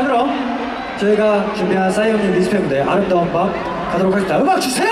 자 그럼 저희가 준비한 사이언님 리스펙 무대 아름다운 밤 가도록 하겠습니다. 음악 주세요.